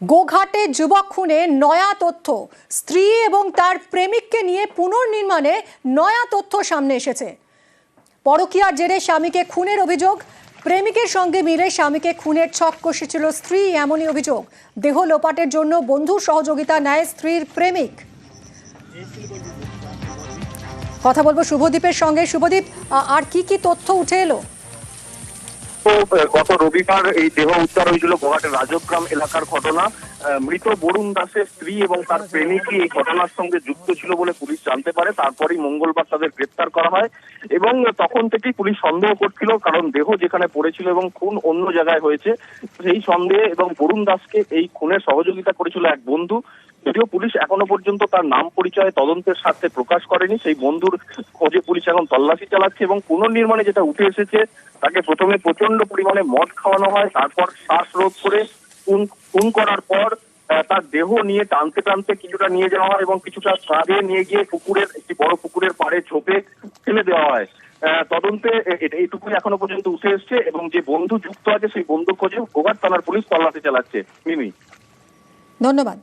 গোঘাটে যুবক খুনে নয়া তথ্য। স্ত্রী এবং তার প্রেমিককে নিয়ে পুনর্নির্মাণে নয়া তথ্য সামনে এসেছে। পরকীয়ার জেরে স্বামীকে খুনের অভিযোগ। প্রেমিকের সঙ্গে মিলে স্বামীকে খুনের ছক কষেছিল স্ত্রী, এমনই অভিযোগ। দেহ লোপাটের জন্য বন্ধুর সহযোগিতা নেয় স্ত্রীর প্রেমিক। কথা বলব শুভদীপের সঙ্গে। শুভদীপ আর কি কি তথ্য উঠে এলো? গত রবিবার এই দেহ উদ্ধার হয়েছিল গোহাটের রাজগ্রাম এলাকার ঘটনা। মৃত বরুণ দাসের স্ত্রী এবং তার প্রেমিকই এই ঘটনার সঙ্গে যুক্ত ছিল বলে পুলিশ জানতে পারে। তারপরেই মঙ্গলবার তাদের গ্রেপ্তার করা হয় এবং তখন থেকেই পুলিশ সন্দেহ করছিল কারণ দেহ যেখানে পড়েছিল এবং খুন অন্য জায়গায় হয়েছে, সেই সন্দেহে এবং বরুণ দাসকে এই খুনের সহযোগিতা করেছিল এক বন্ধু। যদিও পুলিশ এখনও পর্যন্ত তার নাম পরিচয় তদন্তের স্বার্থে প্রকাশ করেনি, সেই বন্ধুর খোঁজে পুলিশ এখন তল্লাশি চালাচ্ছে এবং পুনর্নির্মাণে যেটা উঠে এসেছে, তাকে প্রথমে প্রচণ্ড পরিমাণে মদ খাওয়ানো হয়, তারপর শ্বাসরোধ করে খুন করার পর তার দেহ নিয়ে টানতে টানতে কিছুটা নিয়ে যাওয়া হয় এবং কিছুটা কাঁধে নিয়ে গিয়ে পুকুরের, একটি বড় পুকুরের পাড়ে ঝোপে ফেলে দেওয়া হয়। তদন্তে এইটুকুই এখনও পর্যন্ত উঠে এসছে এবং যে বন্ধু যুক্ত আছে সেই বন্ধুর খোঁজে গোঘাট থানার পুলিশ তল্লাশি চালাচ্ছে। মিমি। ধন্যবাদ।